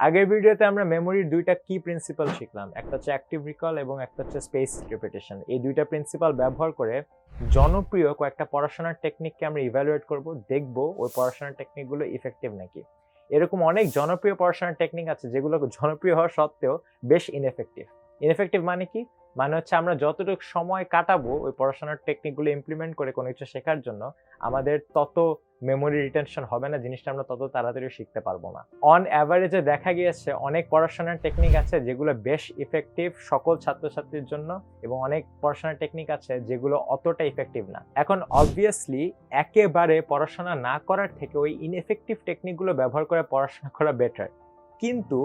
আগের ভিডিওতে আমরা মেমোরির দুইটা কি প্রিন্সিপাল শিখলাম, একটা হচ্ছে অ্যাক্টিভ রিকল এবং একটা হচ্ছে স্পেস রিপিটেশন এই দুইটা প্রিন্সিপাল ব্যবহার করে জনপ্রিয় কয়েকটা পড়াশোনার টেকনিককে আমরা ইভ্যালুয়েট করব, দেখব ওই পড়াশোনার টেকনিকগুলো ইফেক্টিভ নাকি। এরকম অনেক জনপ্রিয় পড়াশোনার টেকনিক আছে যেগুলো জনপ্রিয় হওয়া সত্ত্বেও বেশ ইনএফেক্টিভ ইনএফেক্টিভ মানে কি? মানে হচ্ছে আমরা যতটুকু সময় কাটাবো ওই পড়াশোনার টেকনিকগুলো ইমপ্লিমেন্ট করে কোনো কিছু শেখার জন্য, আমাদের তত মেমোরি রিটেনশন হবে না, জিনিসটা আমরা তত তাড়াতাড়ি শিখতে পারব না। অন অ্যাভারেজে দেখা গিয়েছে অনেক পড়াশোনার টেকনিক আছে যেগুলো বেশ ইফেক্টিভ সকল ছাত্রছাত্রীর জন্য এবং অনেক পড়াশোনার টেকনিক আছে যেগুলো অতটা ইফেক্টিভ না। এখন অবভিয়াসলি একেবারে পড়াশোনা না করার থেকে ওই ইনএফেক্টিভ টেকনিকগুলো ব্যবহার করে পড়াশোনা করা বেটার কিন্তু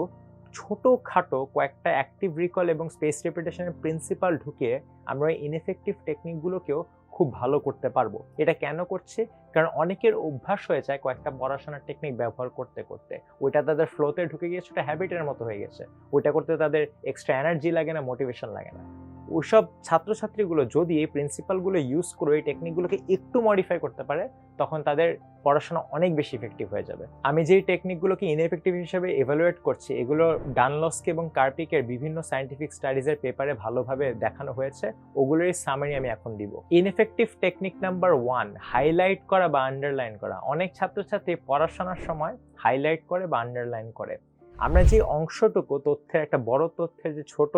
ছোটোখাটো কয়েকটা অ্যাক্টিভ রিকল এবং স্পেস রেপুটেশনের প্রিন্সিপাল ঢুকিয়ে আমরা ইনএফেক্টিভ টেকনিকগুলোকেও খুব ভালো করতে পারব। এটা কেন করছে? কারণ অনেকের অভ্যাস হয়ে যায় কয়েকটা পড়াশোনার টেকনিক ব্যবহার করতে করতে। ওইটা তাদের ফ্লোতে ঢুকে গিয়েছে ওটা হ্যাবিটের মতো হয়ে গেছে। ওইটা করতে তাদের এক্সট্রা এনার্জি লাগে না মোটিভেশন লাগে না। ওইসব ছাত্রছাত্রীগুলো যদি এই প্রিন্সিপালগুলো ইউজ করে এই টেকনিকগুলোকে একটু মডিফাই করতে পারে, তখন তাদের পড়াশোনা অনেক বেশি ইফেক্টিভ হয়ে যাবে। আমি যেই টেকনিকগুলোকে ইনএফেক্টিভ হিসেবে এভালুয়েট করছি, এগুলো ডানলসকে এবং কার্পিকের বিভিন্ন সায়েন্টিফিক স্টাডিজের পেপারে ভালোভাবে দেখানো হয়েছে, ওগুলোরই সামারি আমি এখন দিব। Ineffective technique number one highlight করা বা আন্ডারলাইন করা। অনেক ছাত্রছাত্রী পড়াশোনার সময় হাইলাইট করে বা আন্ডারলাইন করে। আমরা যে অংশটুকু তথ্যের, একটা বড় তথ্যের যে ছোট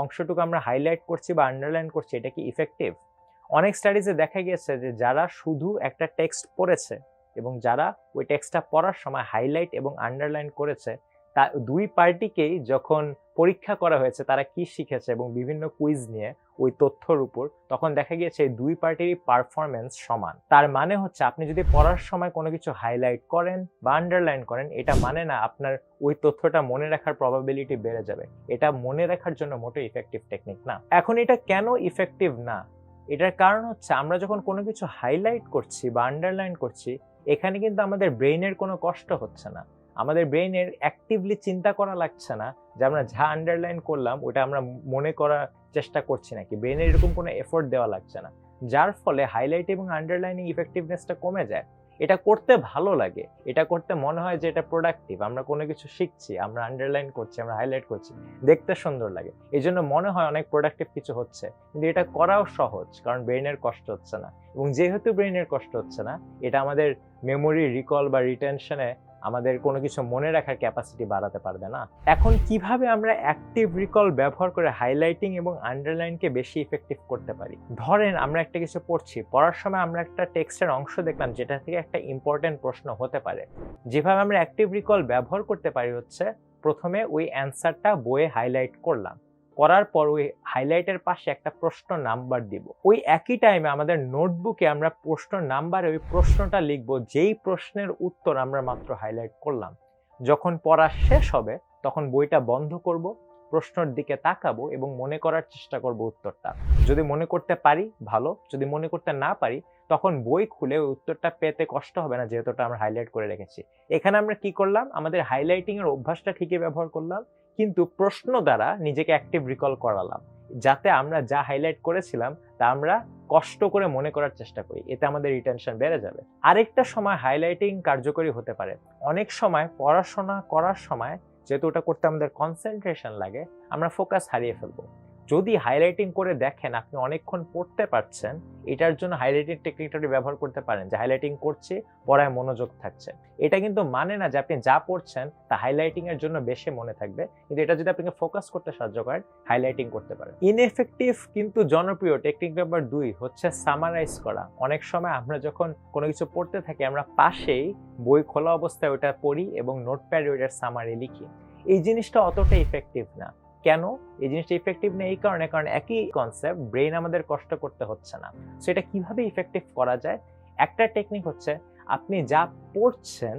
অংশটুকু আমরা হাইলাইট করছি বা আন্ডারলাইন করছি, এটা কি ইফেক্টিভ অনেক স্টাডিজে দেখা গিয়েছে যে যারা শুধু একটা টেক্সট পড়েছে এবং যারা ওই টেক্সটটা পড়ার সময় হাইলাইট এবং আন্ডারলাইন করেছে, তা দুই পার্টিকেই যখন পরীক্ষা করা হয়েছে, তারা কি শিখেছে এবং বিভিন্ন কুইজ নিয়ে ওই তথ্যর উপর, তখন দেখা গিয়েছে দুই পার্টিরই পারফরমেন্স সমান। তার মানে হচ্ছে আপনি যদি পড়ার সময় কোনো কিছু হাইলাইট করেন বা আন্ডারলাইন করেন, এটা মানে না আপনার ওই তথ্যটা মনে রাখার প্রবাবিলিটি বেড়ে যাবে। এটা মনে রাখার জন্য মোটে ইফেক্টিভ টেকনিক না। এখন এটা কেন ইফেক্টিভ না? এটার কারণ হচ্ছে আমরা যখন কোনো কিছু হাইলাইট করছি বা আন্ডারলাইন করছি, এখানে কিন্তু আমাদের ব্রেইনের কোনো কষ্ট হচ্ছে না। আমাদের ব্রেইনের অ্যাক্টিভলি চিন্তা করা লাগছে না, যে আমরা যা আন্ডারলাইন করলাম, ওটা আমরা মনে করার চেষ্টা করছি নাকি ব্রেইনের এরকম কোনো এফোর্ট দেওয়া লাগছে না। যার ফলে হাইলাইট এবং আন্ডারলাইনিং ইফেক্টিভনেসটা কমে যায়। এটা করতে ভালো লাগে, এটা করতে মনে হয় যে এটা প্রোডাক্টিভ আমরা কোনো কিছু শিখছি, আমরা আন্ডারলাইন করছি, আমরা হাইলাইট করছি, দেখতে সুন্দর লাগে। এই জন্য মনে হয় অনেক প্রোডাক্টিভ কিছু হচ্ছে, কিন্তু এটা করাও সহজ, কারণ ব্রেইনের কষ্ট হচ্ছে না। এবং যেহেতু ব্রেইনের কষ্ট হচ্ছে না, এটা আমাদের মেমোরি রিকল বা রিটেনশনে আমাদের কোনো কিছু মনে রাখার ক্যাপাসিটি বাড়াতে পারবে না। এখন কীভাবে আমরা অ্যাক্টিভ রিকল ব্যবহার করে হাইলাইটিং এবং আন্ডারলাইনকে বেশি ইফেক্টিভ করতে পারি? ধরেন আমরা একটা কিছু পড়ছি, পড়ার সময় আমরা একটা টেক্সটের অংশ দেখলাম যেটা থেকে একটা ইম্পর্টেন্ট প্রশ্ন হতে পারে। যেভাবে আমরা অ্যাক্টিভ রিকল ব্যবহার করতে পারি হচ্ছে, প্রথমে ওই অ্যান্সারটা বইয়ে হাইলাইট করলাম। করার পর ওই হাইলাইটের পাশে একটা প্রশ্ন নাম্বার দিব। ওই একই টাইমে আমাদের নোটবুকে আমরা প্রশ্ন নাম্বারে ওই প্রশ্নটা লিখব, যেই প্রশ্নের উত্তর আমরা মাত্র হাইলাইট করলাম। যখন পড়া শেষ হবে, তখন বইটা বন্ধ করব, প্রশ্নের দিকে তাকাবো এবং মনে করার চেষ্টা করব উত্তরটা। যদি মনে করতে পারি, ভালো। যদি মনে করতে না পারি, তখন বই খুলে ওই উত্তরটা পেতে কষ্ট হবে না, যেহেতু আমরা হাইলাইট করে রেখেছি। এখানে আমরা কি করলাম? আমাদের হাইলাইটিং এর অভ্যাসটা ঠিকই ব্যবহার করলাম। কিন্তু প্রশ্ন দ্বারা নিজেকে অ্যাক্টিভ রিকল করালাম। যাতে আমরা যা হাইলাইট করেছিলাম, তা আমরা কষ্ট করে মনে করার চেষ্টা করি। এতে আমাদের রিটেনশন বেড়ে যাবে। আরেকটা সময় হাইলাইটিং কার্যকরী হতে পারে। অনেক সময় পড়াশোনা করার সময়, যেহেতু ওটা করতে আমাদের কনসেন্ট্রেশন লাগে, আমরা ফোকাস হারিয়ে ফেলব। যদি হাইলাইটিং করে দেখেন আপনি অনেকক্ষণ পড়তে পারছেন, এটার জন্য হাইলাইটিং টেকনিকটা ব্যবহার করতে পারেন যে হাইলাইটিং করছে, পড়ায় মনোযোগ থাকছে। এটা কিন্তু মানে না যে আপনি যা পড়ছেন তা হাইলাইটিং এর জন্য বেশি মনে থাকবে, কিন্তু এটা যদি আপনাকে ফোকাস করতে সাহায্য করেন হাইলাইটিং করতে পারেন। ইনএফেক্টিভ কিন্তু জনপ্রিয় টেকনিক নাম্বার দুই হচ্ছে সামারাইজ করা। অনেক সময় আমরা যখন কোনো কিছু পড়তে থাকি, আমরা পাশেই বই খোলা অবস্থায় ওটা পড়ি এবং নোটপ্যাডে ওইটার সামারি লিখি। এই জিনিসটা অতটা ইফেক্টিভ না। কেন? এই জিনিসটা ইফেক্টিভ নেই এই কারণে, কারণ একই কনসেপ্ট ব্রেন আমাদের কষ্ট করতে হচ্ছে না। সো এটা কীভাবে ইফেক্টিভ করা যায়? একটা টেকনিক হচ্ছে, আপনি যা পড়ছেন,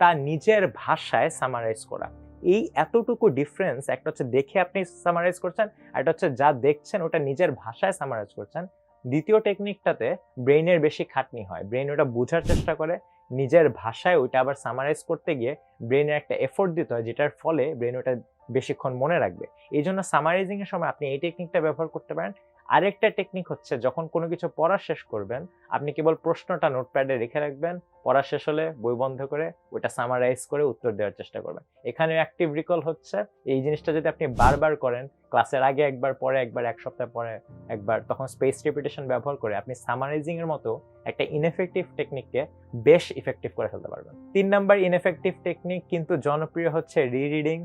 তা নিজের ভাষায় সামারাইজ করা। এই এতটুকু ডিফারেন্স একটা হচ্ছে দেখে আপনি সামারাইজ করছেন একটা হচ্ছে যা দেখছেন, ওটা নিজের ভাষায় সামারাইজ করছেন। দ্বিতীয় টেকনিকটাতে ব্রেইনের বেশি খাটনি হয়। ব্রেন ওটা বোঝার চেষ্টা করে, নিজের ভাষায় ওইটা আবার সামারাইজ করতে গিয়ে ব্রেনের একটা এফোর্ট দিতে হয়, যেটার ফলে ব্রেন ওটা বেশিক্ষণ মনে রাখবে। এই জন্য সামারাইজিং এর সময় আপনি এই টেকনিকটা ব্যবহার করতে পারেন। আরেকটা টেকনিক হচ্ছে যখন কোনো কিছু পড়া শেষ করবেন, আপনি কেবল প্রশ্নটা নোটপ্যাডে রেখে রাখবেন, পড়া শেষ হলে বই বন্ধ করে ওটা সামারাইজ করে উত্তর দেওয়ার চেষ্টা করবেন। এখানে অ্যাক্টিভ রিকল হচ্ছে। এই জিনিসটা যদি আপনি বারবার করেন, ক্লাসের আগে একবার, পরে একবার, এক সপ্তাহ পরে একবার, তখন স্পেস রিপিটেশন ব্যবহার করে আপনি সামারাইজিং এর মতো একটা ইনএফেক্টিভ টেকনিককে বেশ ইফেক্টিভ করে ফেলতে পারবেন। তিন নাম্বার ইনএফেক্টিভ টেকনিক কিন্তু জনপ্রিয় হচ্ছে রিরিডিং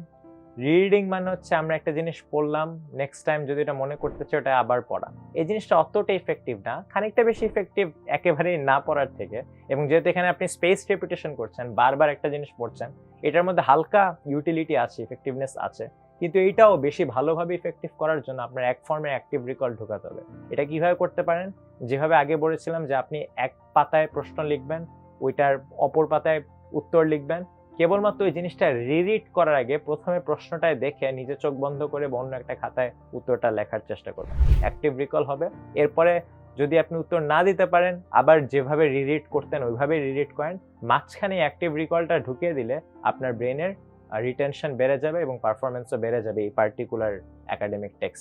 রিডিং মানে হচ্ছে আমরা একটা জিনিস পড়লাম নেক্সট টাইম যদি এটা মনে করতে চাই ওটা আবার পড়া। এই জিনিসটা অতটা ইফেক্টিভ না, খানিকটা বেশি ইফেক্টিভ একেবারেই না পড়ার থেকে। এবং যেহেতু এখানে আপনি স্পেস রেপুটেশন করছেন, বারবার একটা জিনিস পড়ছেন, এটার মধ্যে হালকা ইউটিলিটি আছে ইফেক্টিভনেস আছে। কিন্তু এইটাও বেশি ভালোভাবে ইফেক্টিভ করার জন্য আপনার এক ফর্মে অ্যাক্টিভ রিকল ঢোকাতে হবে। এটা কীভাবে করতে পারেন? যেভাবে আগে বলেছিলাম যে আপনি এক পাতায় প্রশ্ন লিখবেন, ওইটার অপর পাতায় উত্তর লিখবেন কেবলমাত্র ওই জিনিসটা রিরিড করার আগে প্রথমে প্রশ্নটায় দেখে নিজে চোখ বন্ধ করে অন্য একটা খাতায় উত্তরটা লেখার চেষ্টা করবেন। অ্যাক্টিভ রিকল হবে। এরপরে যদি আপনি উত্তর না দিতে পারেন, আবার যেভাবে রিরিড করতেন ওইভাবে রিরিড করেন, মাঝখানে অ্যাক্টিভ রিকলটা ঢুকিয়ে দিলে আপনার ব্রেনের রিটেনশন বেড়ে যাবে এবং পারফরমেন্সও বেড়ে যাবে এই পার্টিকুলার একাডেমিক টেক্সট